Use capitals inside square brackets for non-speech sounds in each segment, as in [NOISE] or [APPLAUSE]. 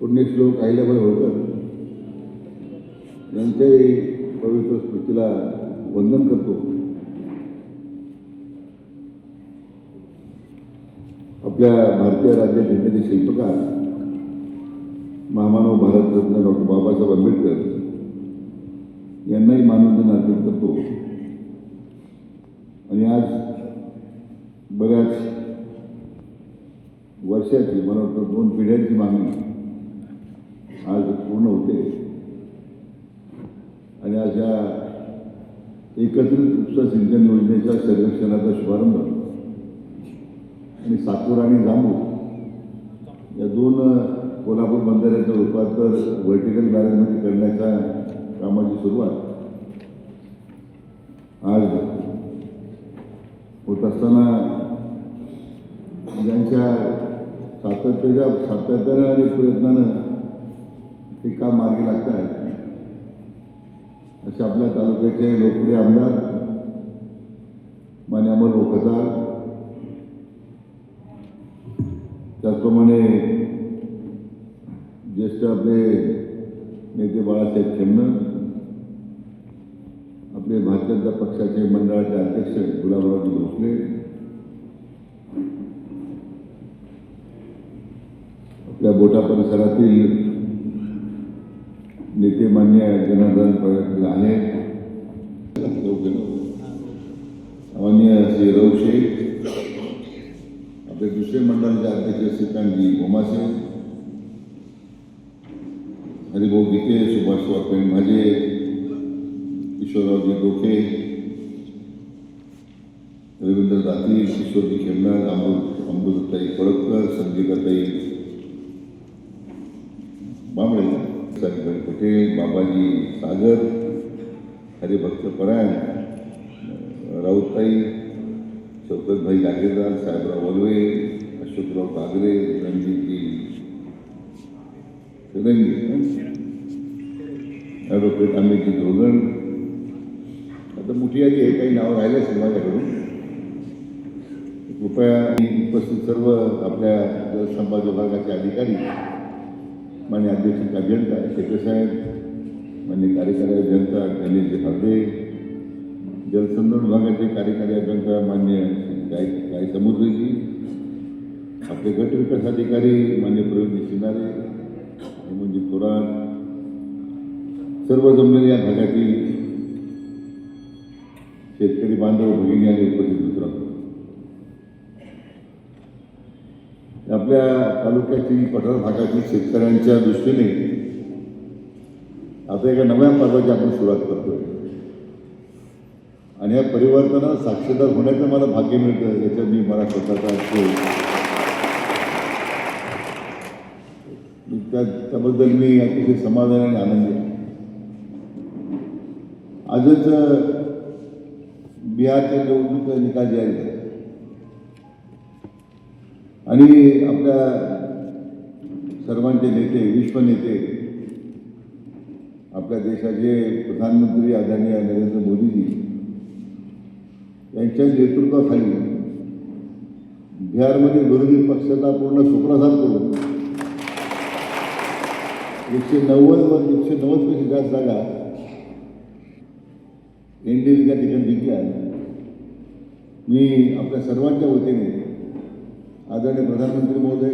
पुण्यश्लोक अहिल्याबाई होतात त्यांच्याही पवित्र स्मृतीला वंदन करतो. आपल्या भारतीय राज्यघटनेचे शिल्पकार महामानव भारतरत्न डॉक्टर बाबासाहेब आंबेडकर यांनाही मानवंदन अर्पण करतो. आणि आज बऱ्याच वर्षाची मला वाटतं दोन पिढ्यांची मागणी आज पूर्ण होते. आणि अशा एकत्रित उपसा सिंचन योजनेच्या सर्वेक्षणाचा शुभारंभ आणि सातूर आणि जांभूर या दोन कोल्हापूर बंदराच्या रूपांतर व्हर्टिकल बॅरेजमध्ये करण्याच्या कामाची सुरुवात आज होत असताना ज्यांच्या सातत्याच्या सातत्यानं आणि प्रयत्नानं ते काम मार्गी लागत आहे असे आपल्या लोकप्रिय आमदार मान्य अमर ओखदार त्याचप्रमाणे ज्येष्ठ आपले नेते बाळासाहेब खेमनं, आपले भारतीय जनता पक्षाचे मंडळाचे अध्यक्ष गुलाबरावजी भोसले, आपल्या बोटा परिसरातील नेते मान्य जनार्दन पाटील आहेत मान्य श्री रऊ शेख, आपले दुसरे मंडळाचे अध्यक्ष श्रीकांतजी गोमासे हरिभाऊ गीते सुभाष वाकणे माझे, किशोररावजी डोके रवींद्र दाती किशोरजी खेमनार, अमृत अमृतताई फळककर संगीताताई बाबाजी सागर हरिभक्त परायण राऊतताई शौकतभाई जागीरदार साहेबराव वलवे अशोकराव कागरे रणजितजी तेलंगी ॲडव्होकेट अमितजी धोगण आता मोठी यादी आहे काही नावं राहिले असेल माझ्याकडून. कृपया उपस्थित सर्व आपल्या जलसंपदा विभागाचे अधिकारी मान्य अध्यक्ष अभियंता शेखरसाहेब मान्य कार्यकारी अभियंता गणेशजी हरदे जलसंधारण विभागाचे कार्यकारी अभियंता मान्य गाय गाय समुद्रजी आपले गट विकास अधिकारी मान्य प्रवीण शिंदारे हेमंतजी थोरात, सर्व जमलेले या भागातील शेतकरी बांधव भगिनी आणि उपस्थित मित्रांनो आपल्या तालुक्यातील पठार भागातील शेतकऱ्यांच्या दृष्टीने आता एका नव्या पर्वाची आपण सुरुवात करतो आणि या परिवर्तनात साक्षीदार होण्याचं मला भाग्य मिळतं याच्यात मी मला स्वतःचा असतो. त्या त्याबद्दल मी अतिशय समाधान आणि आनंदी आहे. आजच बिहारच्या निवडणूक निकाल जाहीर झाले. आणि आपल्या सर्वांचे नेते विश्व नेते आपल्या देशाचे प्रधानमंत्री आदरणीय नरेंद्र मोदी मोदीजी यांच्या नेतृत्वाखाली बिहारमध्ये विरोधी पक्षाचा पूर्ण सुप्रसाद करून एकशे नव्वद व एकशे नव्वदपेक्षा जास्त जागा एन डी त्या ठिकाणी मी आपल्या सर्वांच्या वतीने आदरणीय प्रधानमंत्री महोदय,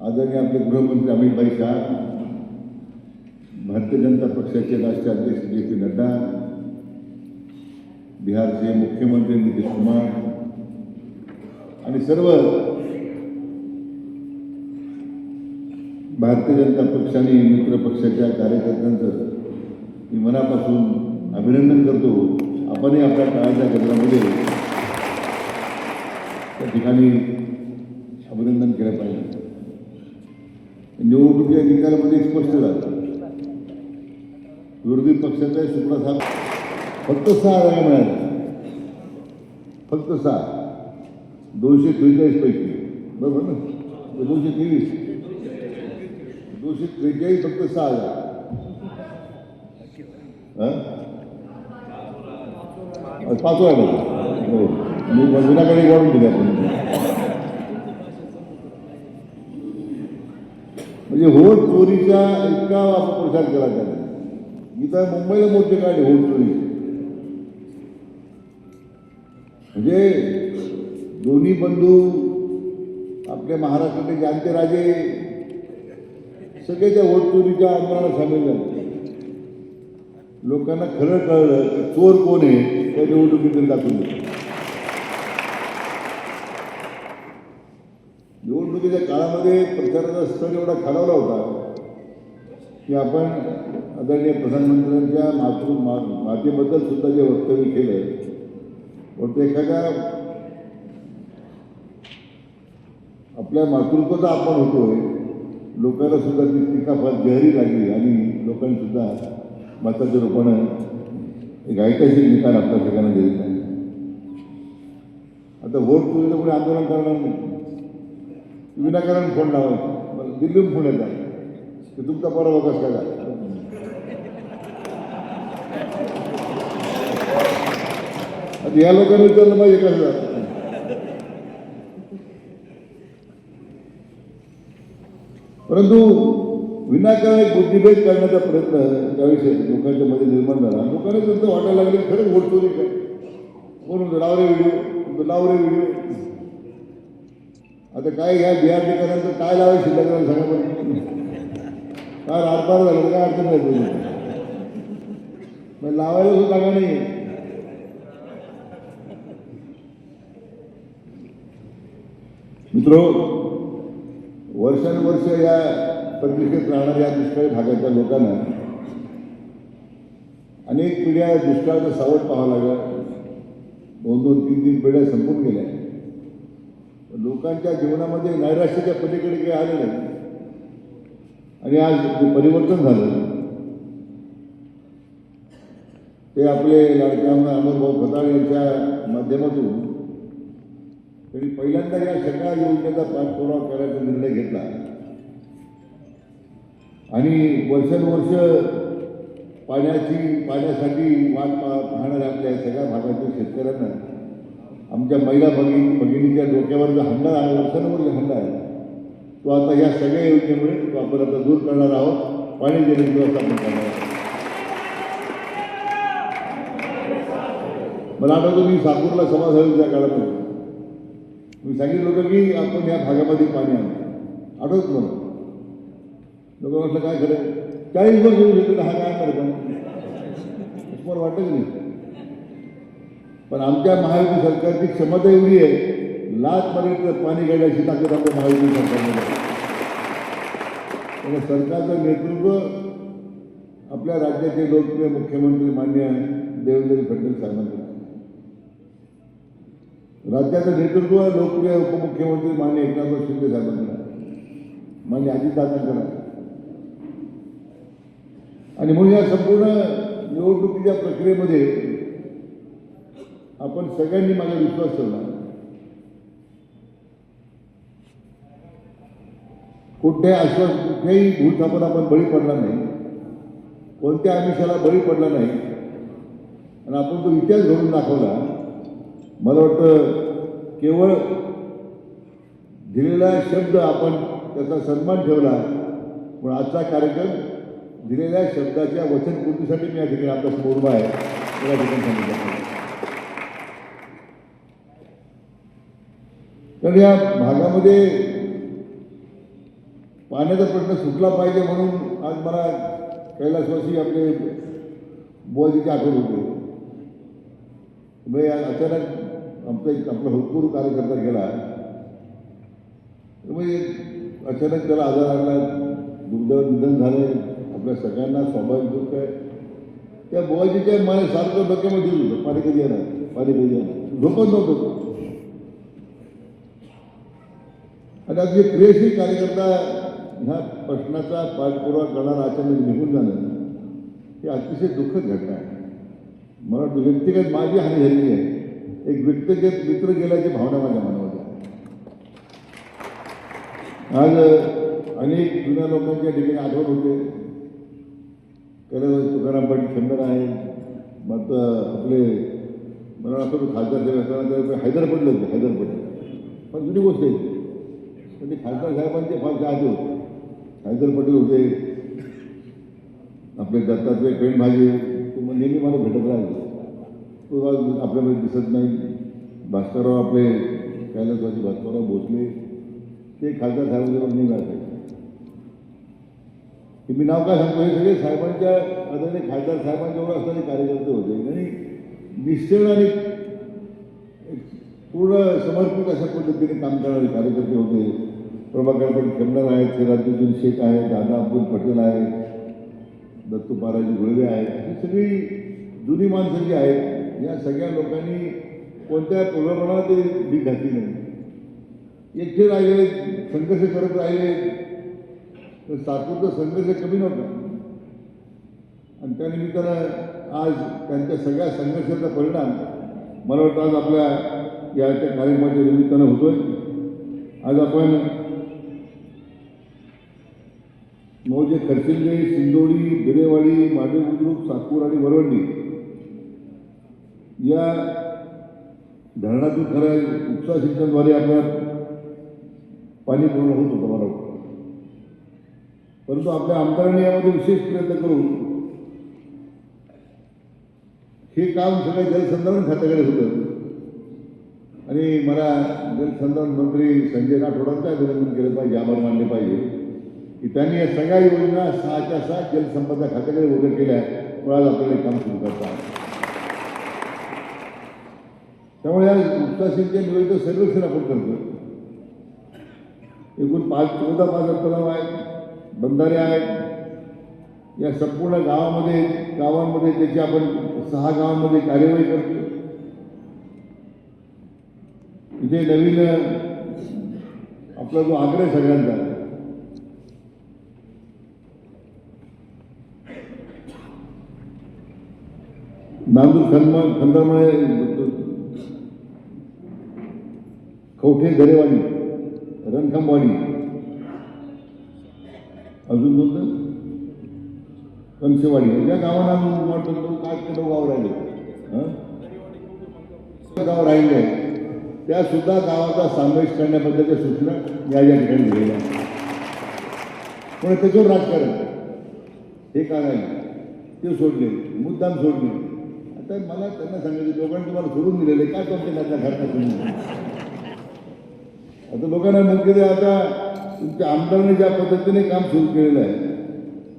आदरणीय आपले गृहमंत्री अमित भाई शाह भारतीय जनता पक्षाचे राष्ट्रीय अध्यक्ष जे पी नड्डा बिहारचे मुख्यमंत्री नितीश कुमार आणि सर्व भारतीय जनता पक्ष आणि मित्र पक्षाच्या कार्यकर्त्यांचं मी मनापासून अभिनंदन करतो. आपणही आपल्या काळाच्या गजरामध्ये त्या ठिकाणी अभिनंदन केलं पाहिजे. निवडणुकी अधिकारामध्ये स्पष्ट झालं. विरोधी पक्षाचा सुपडा साहेब फक्त सहा जागा मिळाल्या. फक्त सहा. दोनशे त्रेचाळीस पैकी. बरोबर ना? दोनशे तेवीस. दोनशे त्रेचाळीस फक्त सहा जागा. पाच वेळा मी विनाकडे वाढून दिले आपण. म्हणजे हो चोरीचा इतका प्रचार केला त्याने. मी तर मुंबईला मोर्चे काढले होट म्हणजे दोन्ही बंधू आपल्या महाराष्ट्रातले जाणते राजे सगळे त्या वोट चोरीच्या आंदोलनात सामील झाले. लोकांना खरं कळलं की चोर कोण आहे त्या निवडणुकीतून दाखवून निवडणुकीच्या काळामध्ये प्रचाराचा स्थळ एवढा खालावला होता की आपण आदरणीय प्रधानमंत्र्यांच्या मातृ मा मातेबद्दल सुद्धा जे वक्तव्य केलं पण ते एखाद्या आपल्या मातृत्वाचा आपण होतोय लोकांना सुद्धा ती टीका फार जहरी लागली आणि लोकांनी सुद्धा मताच्या रूपानं एक ऐतिहासिक निकाल आपल्या सगळ्यांना दिलेला आहे. आता वोट चोरीचं कोणी आंदोलन करणार नाही. विनाकारण फोन लावायचं. दिल्लीहून फोन येतात की तुमचा परवा कसा काय झाला आता या लोकांनी विचारलं पाहिजे कसं जात परंतु विनाकारण बुद्धिभेद करण्याचा प्रयत्न त्याविषयी लोकांच्या मध्ये निर्माण झाला. लोकांना त्यांचं वाटायला लागले खरंच वोट चोरी काय म्हणून म्हणतो लाव रे व्हिडिओ लाव रे व्हिडिओ आता काय घ्या बिहार ठिकाणांतर काय लावायचं शिल्लक राहिलं सांगा पण काय आरपार झालं काय अडचण नाही मग लावायला सुद्धा जागा नाही मित्रो वर्षानुवर्ष या पत्रिकेत राहणाऱ्या या दुष्काळी भागाच्या लोकांना अनेक पिढ्या दुष्काळाचं सावट पाहावं लागलं. दोन दोन तीन तीन पिढ्या संपून गेल्या. लोकांच्या जीवनामध्ये नैराश्याच्या पलीकडे काही आलं नाही. आणि आज जे परिवर्तन झालं ते आपले लाडक्या आमदार अमरभाऊ खताळ यांच्या माध्यमातून त्यांनी पहिल्यांदा या सगळ्या योजनेचा पाठपुरावा करायचा निर्णय घेतला. आणि वर्षानुवर्ष पाण्याची पाण्यासाठी वाट पा पाहणाऱ्या आपल्या सगळ्या भागातील शेतकऱ्यांना. आमच्या महिला भगिनी भगिनीच्या डोक्यावर जो हंडा आहे वर्षानुवर जो हंडा आहे तो आता या सगळ्या योजनेमुळे तो आपण आता दूर करणार आहोत. पाणी देण्याची व्यवस्था आपण करणार आहोत. मला आठवतो मी साकूरला समाज झाली त्या काळामध्ये मी सांगितलं होतं की आपण या भागामध्ये पाणी आणू आठवत मला लोक म्हटलं, काय खरं चाळीस वर्ष शकतो हा काय करता तुम्हाला वाटतं नाही पण आमच्या महायुती सरकारची क्षमता एवढी आहे लाच पर्यंत पाणी काढण्याची ताकद आपल्या महायुती सरकारमध्ये. त्यामुळे सरकारचं नेतृत्व आपल्या राज्याचे लोकप्रिय मुख्यमंत्री मान्य देवेंद्र फडणवीस आहे. राज्याचं नेतृत्व लोकप्रिय उपमुख्यमंत्री मान्य एकनाथ शिंदे साहेबांकडे आहे. मान्य अजितदादांकडे आणि म्हणून या संपूर्ण निवडणुकीच्या प्रक्रियेमध्ये आपण सगळ्यांनी माझा विश्वास ठेवला. कुठल्याही आश्वास कुठल्याही भूलथापन आपण बळी पडला नाही. कोणत्या आमिषाला बळी पडला नाही. आणि आपण तो इतिहास घडून दाखवला. मला वाटतं केवळ दिलेला शब्द आपण त्याचा सन्मान ठेवला पण आजचा कार्यक्रम दिलेल्या शब्दाच्या वचनपूर्तीसाठी मी या ठिकाणी आपला समोर उभा आहे. या ठिकाणी सांगितलं तर या भागामध्ये पाण्याचा प्रश्न सुटला पाहिजे म्हणून आज मला कैलासवासी आपले बोलजीची आठवण होते. म्हणजे अचानक आमचा एक आपला भरपूर कार्यकर्ता गेला म्हणजे अचानक त्याला आजार आणला दुर्दैव निधन झालं आपल्या सगळ्यांना स्वाभाविक दुःख आहे. त्या बुवाजीच्या मला सारखं डोक्यामध्ये दिलं होतं पाणी कधी येणार पाणी कधी येणार झोपत नव्हतं आणि आज जे क्रियाशील कार्यकर्ता ह्या प्रश्नाचा पाठपुरावा करणारा अचानक निघून जाणं हे अतिशय दुःखद घटना आहे. मला व्यक्तिगत माझी हानी झालेली आहे एक व्यक्तिगत मित्र गेल्याची भावना माझ्या मनामध्ये आज अनेक जुन्या लोकांच्या ठिकाणी आठवण होते. कदाचित तुकाराम पाटील खंडर आहे मग आपले मला असं खासदार साहेब असताना हैदर पडले होते हैदर पटेल. पण जुनी गोष्ट आहे. पण ते खासदार साहेबांचे फार चाहते होते. हैदर पटेल होते. आपले दत्तात्रय पेण नेहमी मला भेटत राहिले तो आज आपल्याला दिसत नाही. भास्करराव आपले कैलासवासी भास्करराव भोसले ते खासदार साहेबांच्या निघाले असायचे मी नाव काय सांगतो? हे सगळे साहेबांच्या आदरणीय खासदार साहेबांच्यावर असणारे कार्यकर्ते होते. आणि निश्चय आणि पूर्ण समर्पित अशा पद्धतीने काम करणारे कार्यकर्ते होते. प्रभाकर पाटील आहेत सिराजुद्दीन शेख आहेत दादा अब्दुल पटेल आहेत दत्तू पाराजी गुळवे आहेत. ही सगळी जुनी माणसं जी आहेत या सगळ्या लोकांनी कोणत्या पूर्वपणात ते भीक घातली नाही. एकटे राहिले संघर्ष करत राहिले तर सातपूरचा संघर्ष कमी नव्हता. आणि त्यानिमित्तानं आज त्यांच्या सगळ्या संघर्षाचा परिणाम मला वाटतं आज आपल्या या त्या कार्यक्रमाच्या निमित्तानं होतोय. आज आपण मोजे खरसिंगे सिंदोडी बिरेवाडी माडे बुद्रुक सातपूर आणि वरवंडी या धरणातून खऱ्या उपसा सिंचनद्वारे आपल्याला पाणी पूर्ण होत होतं मला परंतु आपल्या आमदारांनी यामध्ये विशेष प्रयत्न करून हे काम सगळं जलसंधारण खात्याकडे होतं. आणि मला जलसंधारण मंत्री संजय राठोडांचं अभिनंदन केलं पाहिजे आभार मानले पाहिजे. की त्यांनी या सगळ्या योजना सहाच्या सहा जलसंपदा खात्याकडे उभं केल्या मुळात आपल्याला काम सुरू करता त्यामुळे या उपसा सिंचन योजनेचं सर्वेक्षण आपण करतो एकूण पाच चौदा पाच तलाव आहेत बंधारे आहेत. या संपूर्ण गावामध्ये गावांमध्ये त्याची आपण सहा गावांमध्ये कार्यवाही करतो इथे नवीन आपला जो आग्रह सगळ्यांचा नांदूर खंदम खंदरमळे कवठे गरेवाडी रणखंबवाडी अजून कोणतं? कंसेवाडी या गावांना अजून वाटतं काय किलो गाव राहिले गाव राहिले त्या सुद्धा गावाचा समावेश करण्याबद्दलच्या सूचना या या ठिकाणी दिलेल्या आहेत. पण त्याच्यावर राजकारण? हे काय ते सोडले. मुद्दाम सोडले. तर मला त्यांना सांगायचं लोकांनी तुम्हाला सोडून दिलेले काय तुमच्या त्यातल्या घरचा तुम्ही? आता लोकांना मुख्य आता तुमच्या आमदारांनी ज्या पद्धतीने काम सुरू केलेलं आहे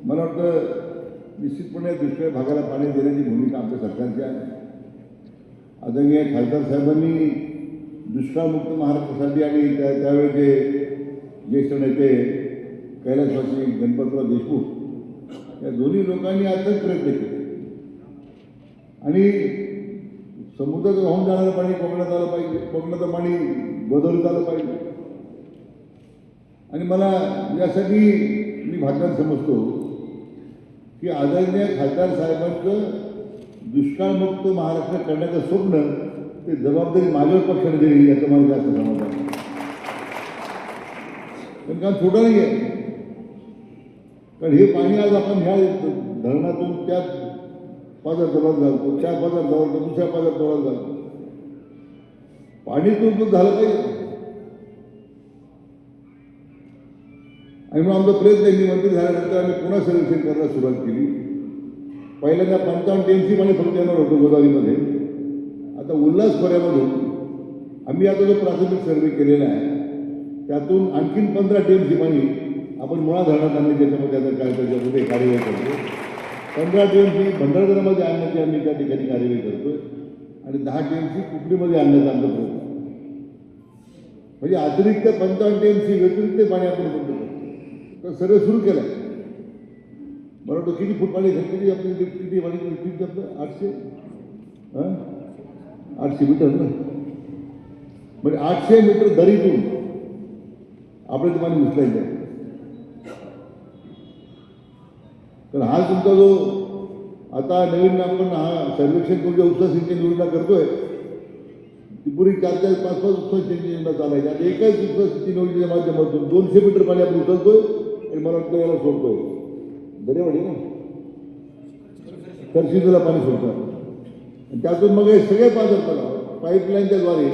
मला वाटतं निश्चितपणे दुष्काळ भागाला पाणी देण्याची भूमिका आमच्या सरकारची आहे. आदरणीय खासदार साहेबांनी दुष्काळमुक्त महाराष्ट्रासाठी आणि त्या त्यावेळेचे ज्येष्ठ नेते कैलासवासी गणपतराव देशमुख या दोन्ही लोकांनी आताच प्रयत्न केले. आणि समुद्रात वाहून जाणारं पाणी कोकणात आलं पाहिजे. कोकणाचं पाणी गोदावरीत आलं पाहिजे. आणि मला यासाठी मी भागदार समजतो की आदरणीय खासदार साहेबांचं दुष्काळमुक्त महाराष्ट्र करण्याचं स्वप्न ते जबाबदारी माझ्यावर पक्षाने दिली याचं मला जास्त समाधान आहे. पण काम छोटं नाही आहे. कारण हे पाणी आज आपण ह्या धरणातून त्या पाजार जवळ घालतो चार पाजार जवळ दुसऱ्या पाजार जवळ घालतो पाणी तुटून झालं पाहिजे आणि मग आमचा प्रयत्न आहे मंत्री झाल्यानंतर आम्ही पुन्हा सर्वेक्षण करायला सुरुवात केली. पहिल्यांदा पंचावन्न टेन्सी पाणी फक्त येणार होतो गोदावरीमध्ये. आता उल्हास खोऱ्यामधून आम्ही आता जो प्राथमिक सर्वे केलेला आहे त्यातून आणखीन पंधरा टीएमसी पाणी आपण मुळा धरणात आणली त्याच्यामध्ये आता काय त्याच्यामध्ये कार्यवाही करतो. पंधरा ट्रेनची भंडारदरामध्ये आणण्याची आम्ही त्या ठिकाणी कार्यवाही करतोय. आणि दहा ट्रेनची कुकडीमध्ये आणण्याचा आमचा प्रयत्न म्हणजे अतिरिक्त पंचावन्न टीएमसी व्यतिरिक्त पाणी आपण बंद करतो तर सर्व सुरू केलं बरं मला वाटतं किती फूट पाणी घेतली किती आपली किती पाणी किती आपलं? आठशे? आठशे मीटर ना? म्हणजे आठशे मीटर दरीतून आपल्या ते पाणी उचलायचं आहे तर हा तुमचा जो आता नवीन आपण हा सर्वेक्षण करून जे उपसा सिंचन योजना करतोय ती पुरी चार चार पाच पाच उपसा सिंचन योजना चालायची. आता एकाच उपसा सिंचन योजनेच्या माध्यमातून दोनशे मीटर पाणी आपण उचलतोय आणि मला वाटतं याला सोडतोय. दरेवाडी ना? तरशिदला पाणी सोडतात आणि त्यातून मग हे सगळे पाझर तलाव पाईपलाईनच्या द्वारे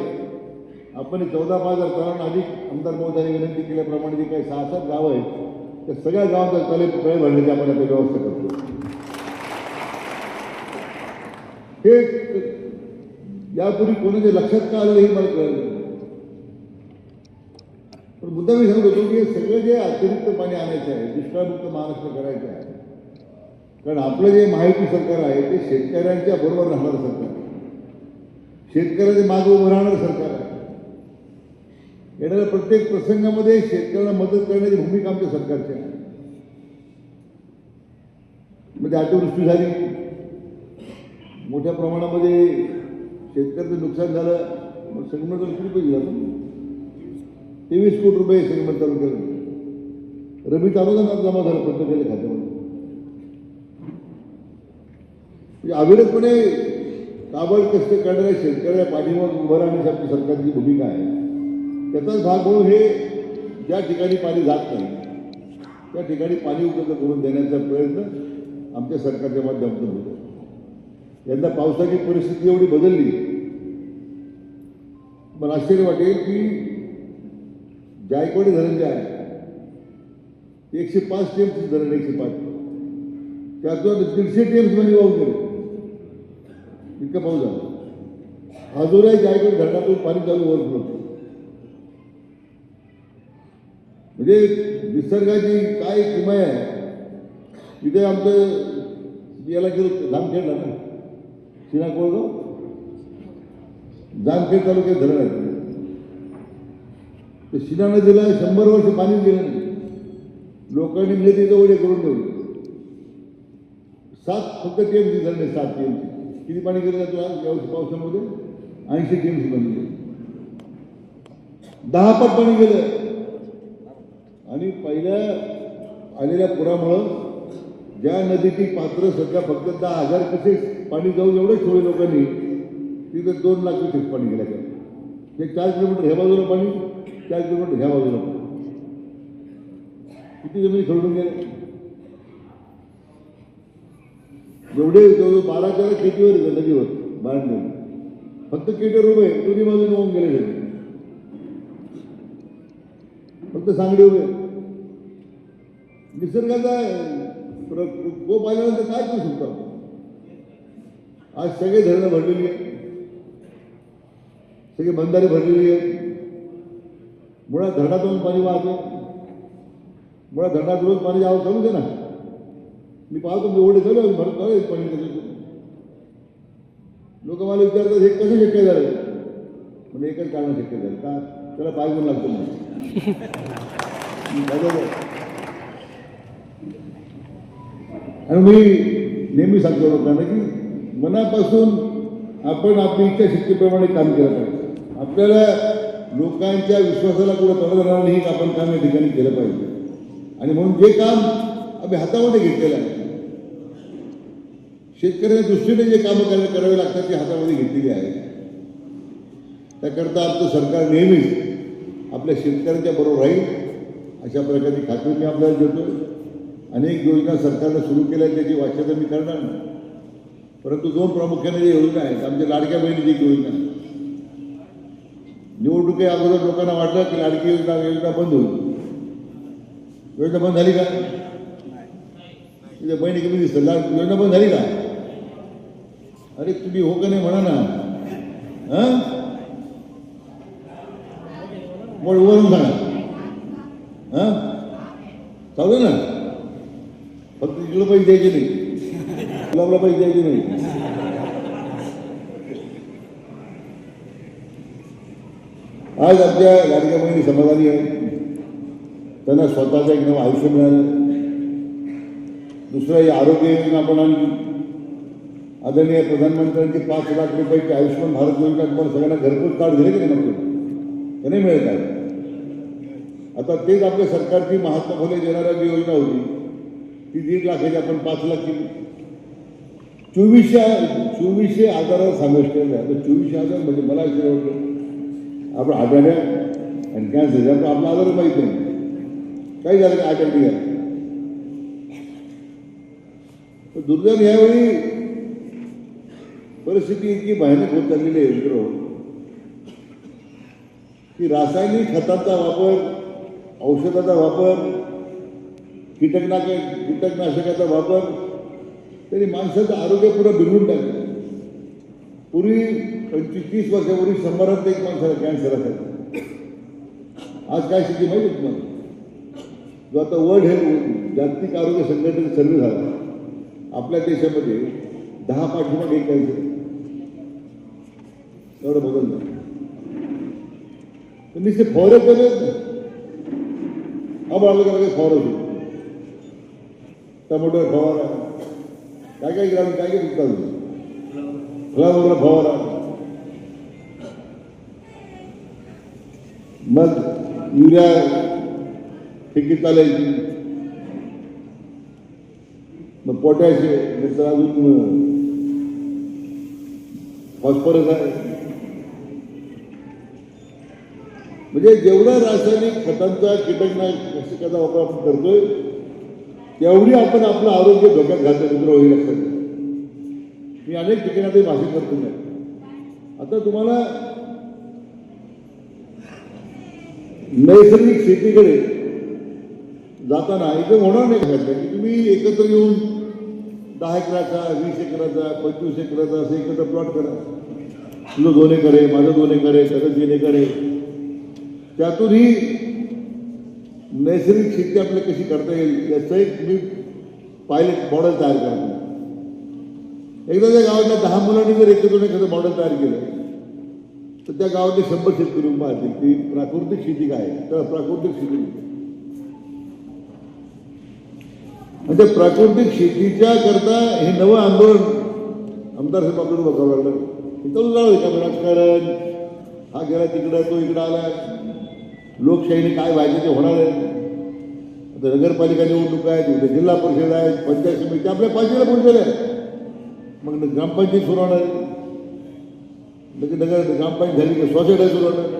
आपण चौदा पाझर तलावांना अधिक आमदार महोदयांनी विनंती केल्याप्रमाणे जे काही सहा सात गावं आहेत त्या सगळ्या गावांचा तले भरले की आपण आता व्यवस्था करतो हे यापूर्वी कोणाच्या लक्षात का आलं हे मला कळलं पण मुद्दा मी सांगत होतो की हे सगळं जे अतिरिक्त पाणी आणायचं आहे दुष्काळमुक्त महाराष्ट्र करायचं आहे. कारण आपलं जे माहिती सरकार आहे ते शेतकऱ्यांच्या बरोबर राहणारं सरकार आहे. शेतकऱ्याच्या मागे उभं राहणारं सरकार येणाऱ्या प्रत्येक प्रसंगामध्ये शेतकऱ्यांना मदत करण्याची भूमिका आमच्या सरकारची आहे. म्हणजे अतिवृष्टी झाली. मोठ्या प्रमाणामध्ये शेतकऱ्याचं नुकसान झालं. मग संगमनेर किती पैसे झालं? तेवीस कोटी रुपये संगमनेर तालुक्याला रबी तालुक्यात जमा झाला प्रत्येकाच्या खात्यामध्ये. म्हणजे अविरतपणे काबड कष्ट करणाऱ्या शेतकऱ्या पाठीवर उभं राहण्याची आपली सरकारची भूमिका आहे. त्याचाच भाग म्हणून हे ज्या ठिकाणी पाणी जात नाही त्या ठिकाणी पाणी उपलब्ध करून देण्याचा प्रयत्न आमच्या सरकारच्या माध्यमातून होतो. यंदा पावसाची परिस्थिती एवढी बदलली मला आश्चर्य वाटेल की जायकवाडी धरण जे आहे. एकशे पाच टेम्स धरण एकशे पाच. त्यातून दीडशे टेम्समध्ये वाहून गेले. इतका पाऊस झाला. अजूनही जायकवाडी धरणातून पाणी चालू ओव्हरफ्लो म्हणजे निसर्गाची काय किमय आहे? इथे आमचं याला गेलो जामखेडला ना. शिना कोळगाव जामखेड तालुक्यात धरण आहे. तर शिना नदीला शंभर वर्ष पाणी दिलं नाही. लोकांनी तिथं ओढे करून ठेवले सात फक्त टीएमसी धरणे सात टीएमसी किती पाणी गेलं जातं यावर्षी पावसामध्ये? ऐंशी टीएमसी पाणी गेलं. दहा पट पाणी गेलं. पहिल्या आलेल्या पुरामुळं ज्या नदीची पात्र सध्या फक्त दहा हजार कसे पाणी जाऊन एवढे ठेवले लोकांनी तिथे दोन लाख कसे पाणी गेल्या ते चार किलोमीटर ह्या बाजूला पाणी चार किलोमीटर ह्या बाजूला पाणी. किती जमिनी सोडून गेल्या? जेवढे जवळ बारा चार केटीवर आहे नदीवर बांधले. फक्त केटीवर उभे दोन्ही बाजूने होऊन गेले फक्त सांगली उभे निसर्गाचा प्र- कोप आल्यानंतर काय करू शकतो आपण? आज सगळे धरणं भरलेली आहेत. सगळे बंधारे भरलेली आहेत. मुळात धरणातून पाणी वाहतं. मुळात धरणात रोज पाणी यावं चालू दे ना मी पाहतो मी एवढे चालू आहे, भरत चालू आहे पाणी त्याच्यातून. लोक मला विचारतात हे कसं शक्य झालं? म्हणजे एकच कारण शक्य झालं. का? त्याला पाय गुण लागतो [LAUGHS] म्हणून. बरोबर. आणि मी नेहमी सांगतो लोकांना की मनापासून आपण आपली इच्छाशक्तीप्रमाणे काम केलं पाहिजे. आपल्याला लोकांच्या विश्वासाला कुठं तोडत राहणार नाही आपण काम या ठिकाणी केलं पाहिजे. आणि म्हणून जे काम आम्ही हातामध्ये घेतलेलं आहे शेतकऱ्यांच्या दृष्टीने जे कामं करायला करावे लागतात ते हातामध्ये घेतलेली आहेत त्याकरता आमचं सरकार नेहमीच आपल्या शेतकऱ्यांच्या बरोबर राहील अशा प्रकारची खात्री मी आपल्याला देतो अनेक योजना सरकारनं सुरू केल्या त्याची त्याची वाच्यता मी करणार नाही. परंतु दोन प्रामुख्याने ज्या योजना आहेत आमच्या लाडक्या बहिणीची एक योजना आहे. निवडणुकी अगोदर लोकांना वाटलं की लाडकी योजना योजना बंद होईल. योजना बंद झाली का? तिथे बहिणी कमी दिसतं लाड योजना बंद झाली का? अरे तुम्ही हो का नाही म्हणा ना. हां? मग उभं सांगा. हां? चालू आहे ना? तिकडं पैसे द्यायचे नाही। गुलाबला पैसे द्यायचे नाही। आज आमच्या लाडक्या बहिणी समाधानी आहे त्यांना स्वतःचं एक नवं आयुष्य मिळालं दुसरं आरोग्य योजना आपण आदरणीय प्रधानमंत्र्यांची पाच लाख रुपयाची आयुष्यमान भारत योजना तुम्हाला सगळ्यांना घरपोच कार्ड दिले की नाही? का नाही मिळत आहे आता तेच आपल्या सरकारची महात्मा फुले जनआरोग्य योजना होती ती दीड लाखाची आपण पाच लाख केली चोवीसशे चोवीसशे आजारावर समाविष्ट केला आहे तर चोवीसशे आजार म्हणजे मला विचार वाटलं आपण आजाऱ्या अटॅक आणि कॅन्सर याचा आपला आजार माहीत नाही. काही झालं? का अटॅक निघाला? दुर्दैव यावेळी परिस्थिती इतकी भयानक होत चाललेली आहे मित्र. की रासायनिक खताचा वापर औषधाचा वापर कीटकनाशक कीटकनाशकाचा वापर त्यांनी माणसाचं आरोग्य पुरं बिघडून टाकलं. पूर्वी पंचवीस तीस वर्षापूर्वी शंभरात एक माणसाला कॅन्सर असायचा आज काय स्थिती माहिती तुम्हाला? जो आता वर्ल्ड हेल्थ जागतिक आरोग्य संघटनेचा सर्वे झाला. आपल्या देशामध्ये दहा पाठीमागे एक कॅन्सर एवढं बदल नाही. तर नुसते फवारे आलं आम्हाला का लगेच फवारत होतो टमाटर फवारा काय काय ग्रामीण काय काय विकता तुम्ही? फळावरला फवारा मग युरिया फेकी चालायची मग पोटॅश आहे नंतर अजून फॉस्फरस आहे. म्हणजे जेवढा रासायनिक खतांचा कीटकनाशकाचा वापर आपण करतोय तेवढी आपण आपलं आरोग्य धोक्यात घालतो मित्र होईल लक्षात घ्या. मी अनेक ठिकाणी ते भाषण करतो नाही आता तुम्हाला नैसर्गिक शेतीकडे जाताना एकदम होणार नाही घातलं की तुम्ही एकत्र येऊन दहा एकराचा वीस एकराचा पंचवीस एकराचा असं एकत्र प्लॉट करा. तुझं दोन एकर आहे माझं दोन एकर आहे त्याचं तीन एकर आहे. त्यातून ही नैसर्गिक शेती आपल्याला कशी करता येईल याचं एक तुम्ही पायलट मॉडेल तयार करा एकदा त्या गावातल्या दहा मुलांनी जर एकत्र एखादं मॉडेल तयार केलं तर त्या गावातले शंभर शेतकरी उभा असतील की प्राकृतिक शेती काय? तर प्राकृतिक शेती. म्हणजे. प्राकृतिक शेतीच्या करता हे नवं आंदोलन आमदार साहेब आपल्याला बघावं लागलं इथं जाऊ का राजकारण. हा गेला तिकडं तो इकडं आला. लोकशाहीने काय व्हायचं ते होणार आहे आता नगरपालिका निवडणूक आहेत उद्या जिल्हा परिषद आहेत पंचायत समिती आपल्या पाचवीला पोहोचलेल्या आहे मग ग्रामपंचायत सुरू होणार आहे. लगेच नगर ग्रामपंचायत झाली की सोसायटी सुरू होणार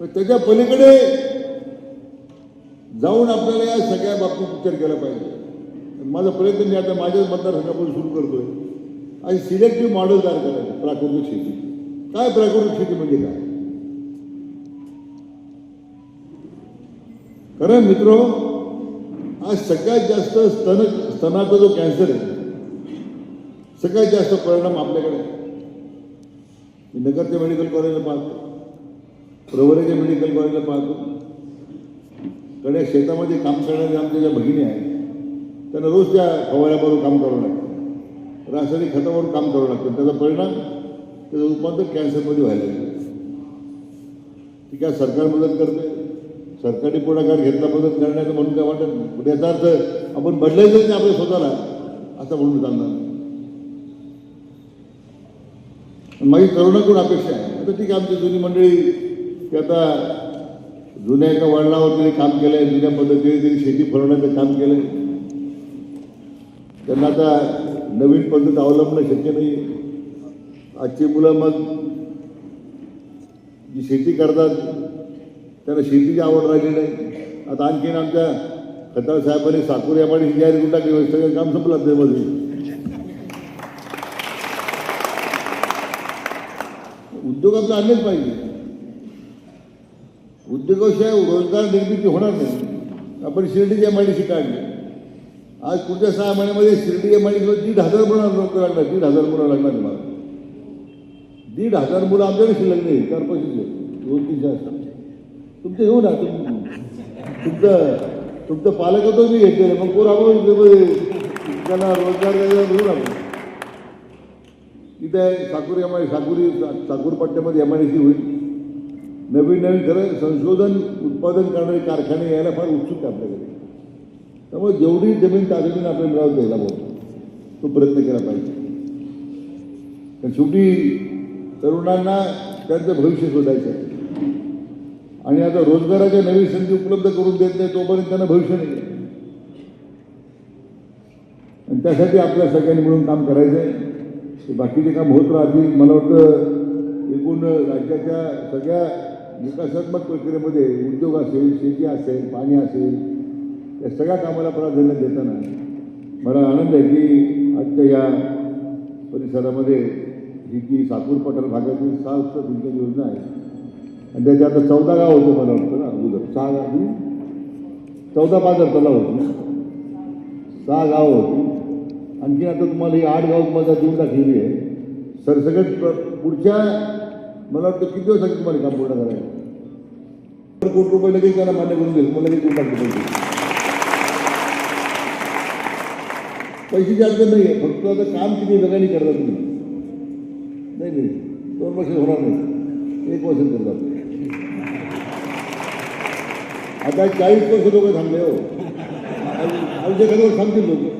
पण त्याच्या पलीकडे जाऊन आपल्याला या सगळ्या बाबतीत विचार केला पाहिजे. माझा प्रयत्न मी आता माझ्याच मतदारसंघापासून सुरू करतोय. आणि सिलेक्टिव्ह मॉडेल तयार करायचं प्राकृतिक शेती. काय प्राकृतिक शेती म्हणजे काय? कारण मित्र आज सगळ्यात जास्त स्तन स्तनाचा जो कॅन्सर आहे सगळ्यात जास्त परिणाम आपल्याकडे मी नगरच्या मेडिकल कॉलेजला पाहतो प्रवरेच्या मेडिकल कॉलेजला पाहतो. कडे शेतामध्ये काम करणाऱ्या आमच्या ज्या भगिनी आहेत त्यांना रोज त्या फवाऱ्याबरोबर काम करावं लागतं. रासायनिक खतावर काम करावं लागतं. त्याचा परिणाम त्याचं रूपांतर कॅन्सरमध्ये व्हायला लागतं ती काय सरकार मदत करते. सरकारी पुढाकार घेतला मदत करण्याचं म्हणून काय वाटत नाही. याचा अर्थ आपण बदलायचं नाही आपल्या स्वतःला. असं म्हणून चालणार माझी तरुणाकडून अपेक्षा आहे? आता ठीक आहे आमची जुनी मंडळी की आता जुन्या एका वळणावर त्यांनी काम केलंय जुन्या पद्धतीने त्यांनी शेती फरवण्याचं काम केलंय. त्यांना आता नवीन पद्धत अवलंबणं शक्य नाही आजची मुलं मग जी शेती करतात त्यांना शेतीची आवड राहिली नाही. आता आणखीन आमच्या खताळ साहेबांनी साकूर या पाणी जाहीर करून टाकली सगळं काम संपलं त्यामध्ये उद्योग आपला आणलेच पाहिजे. उद्योगाशिवाय रोजगार निर्मिती होणार नाही. आपण Shirdi M I D C काढली. आज पुढच्या सहा महिन्यामध्ये शिर्डी एम आय डी दीड हजार मुलं नोकरी लागणार. दीड हजार मुलं लागणार मला दीड हजार मुलं आमच्याकडे शिल्लक नाही चार पैसे दोन तीनशे असतात तुमचं येऊ ना तुम तुमचं तुमचं पालकत्व मी घेतलेलं मग पोर आपण त्यांना रोजगार द्यायला बघू आपण. इथे साकूर एम आय साकुरी साकूरपट्ट्यामध्ये एम आय सी होईल. नवीन नवीन खरं संशोधन उत्पादन करणारे कारखाने यायला फार उत्सुक आहे आपल्याकडे. त्यामुळे जेवढी जमीन तातडीने आपल्या मिळावं द्यायला बोलतो तो प्रयत्न केला पाहिजे. कारण शेवटी तरुणांना त्यांचं भविष्य शोधायचं आहे. आणि आता रोजगाराच्या नवीन संधी उपलब्ध करून देत नाही तोपर्यंत त्यांना भविष्य नाही. आणि त्यासाठी आपल्या सगळ्यांनी मिळून काम करायचं आहे बाकीचे काम होत राहतील. मला वाटतं एकूण राज्याच्या सगळ्या विकासात्मक प्रक्रियेमध्ये उद्योग असेल शेती असेल पाणी असेल या सगळ्या कामाला प्राधान्य देताना मला आनंद आहे की आजच्या या परिसरामध्ये ही जी साकूर पठार भागातील सहा उत्तर सिंचन योजना आहे आणि त्याच्या आता चौदा गाव होतं मला वाटतं ना अगोदर. सहा गाव चौदा पाच तलाव होती सहा गाव होती. आणखी आता तुम्हाला ही आठ गाव तुम्हाला देऊन टाकलेली आहे. सरसगट पुढच्या मला वाटतं किती दिवसांनी तुम्हाला काम पूर्ण करायला कोटी रुपये लगेच त्याला मान्य करून देईल. मला लगेच देऊन टाकले पाहिजे पैसे जास्त नाही आहे फक्त आता काम किती वेगाने करता तुम्ही. नाही नाही. दोन वर्ष होणार नाही. एक वर्ष करतात आता चाळीस वर्ष लोक थांबले हो. आमच्या घरावर थांबतील लोक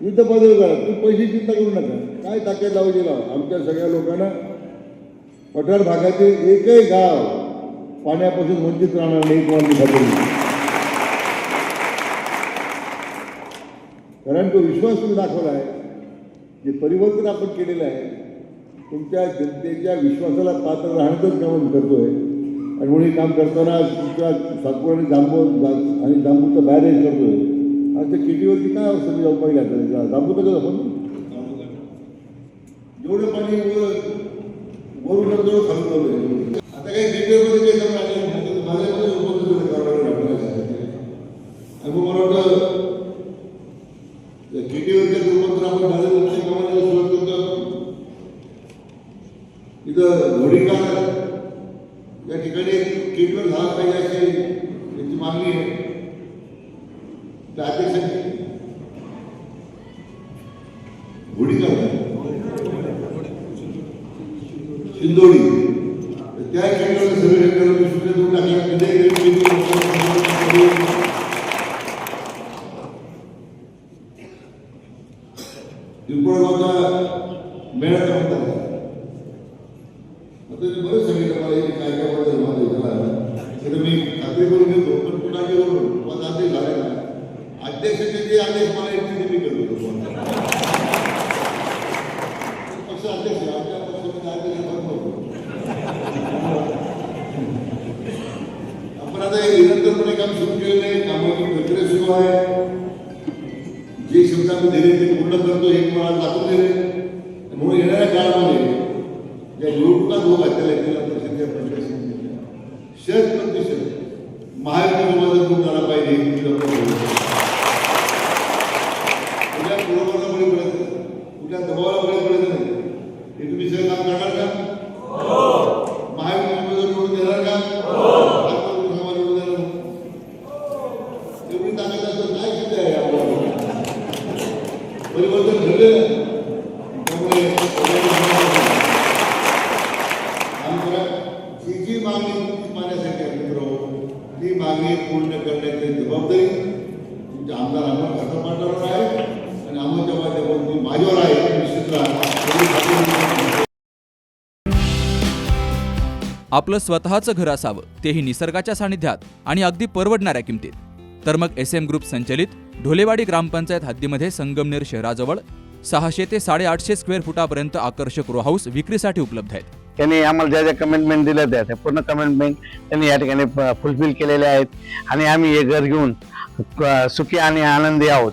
युद्ध पदवी करा तुम्ही पैसे चिंता करू नका. काय ताकद लावायची लावा आमच्या सगळ्या लोकांना पठार भागातील एकही गाव पाण्यापासून वंचित राहणार नाही तुम्हाला खात्री कारण तो विश्वास तुम्ही दाखवला आहे जे परिवर्तन आपण केलेलं आहे तुमच्या जनतेच्या विश्वासाला पात्र राहण्याचंच काम करतोय. आणि म्हणून काम करताना तुमच्या सातपूर आणि जांबू जा- आणि जांबूचं बॅरेज करतोय आणि त्या किटीवरती काय अवस्था मी जाऊन पाहिलं आता. कसं आपण? जेवढं पाणी वरून जेवढं खाली आता काही किटीवर काही जमणार नाही. माझ्यामध्ये उपलब्ध करावं लागेल आपल्याला. आणि मग मला वाटतं त्या किटीवरच्या रूपांतर आपण झालेलं कामाला सुरुवात करतो इथं घोडीकार या ठिकाणी किटवर झाला पाहिजे अशी त्यांची मागणी आहे त्या अध्यक्षांची घोडीकार शिंदोडी तर त्या केंद्राला सगळे केंद्राला सूचना देऊन टाकल्या कधी कधी पिंपळगावचा मेळाचा होता आता ते बरंच सांगितलं मला हे काय काय बदल माझं झाला तर मी खात्री करून घेतो पण पुन्हा घेऊन माझा आदेश झाला ना अध्यक्षाचे जे आदेश मला येतील ते मी करतो पक्ष अध्यक्ष आहे. आपल्या पक्षामध्ये अध्यक्ष भरपूर. आपण आता निरंतरपणे काम सुरू केलेलं आहे कामाची प्रक्रिया सुरू आहे. जे शब्द आम्ही धीरे धीरे पूर्ण करतो हे मला दाखवून दिले. म्हणून येणाऱ्या काळामध्ये या निवडणुका होत आहेत त्याला जिल्हा परिषदेच्या पंचायत समितीच्या शत प्रतिशत महायुतीचा माझा गुण झाला पाहिजे हे मी लवकर बोलतो. कुठल्या प्रलोभनाला बळी पडायचं नाही. कुठल्या दबावाला बळी पडायचं नाही हे तुम्ही सगळं काम करणार का महायुतीचा उमेदवार निवडून देणार का हात करून सांगा निवडून देणार एवढी ताकद असतं काय किती आहे आपल्याला परिवर्तन घडलेलं आहे. त्यामुळे आमच्या जी जी मागणी तुमची पाण्यासाठी आहे मित्र ती मागणी पूर्ण करण्याची जबाबदारी तुमच्या आमदार अमोल काका पाटलावर आहे आणि अमोलच्या माध्यमातून माझ्यावर आहे निश्चित राहा एवढी खात्री मी करतो. आपलं स्वतःचं घर असावं तेही निसर्गाच्या सानिध्यात आणि अगदी परवडणाऱ्या किमतीत. तर मग एस एम ग्रुप संचलित ढोलेवाडी ग्रामपंचायत हद्दीमध्ये संगमनेर शहराजवळ सहाशे ते साडेआठशे स्क्वेअर फुटापर्यंत आकर्षक रो हाऊस विक्रीसाठी उपलब्ध आहेत. त्यांनी आम्हाला ज्या ज्या कमेंटमेंट दिल्या त्या त्या पूर्ण कमेंटमेंट त्यांनी या ठिकाणी फुलफिल केलेल्या आहेत. आणि आम्ही हे घर घेऊन सुखी आणि आनंदी आहोत.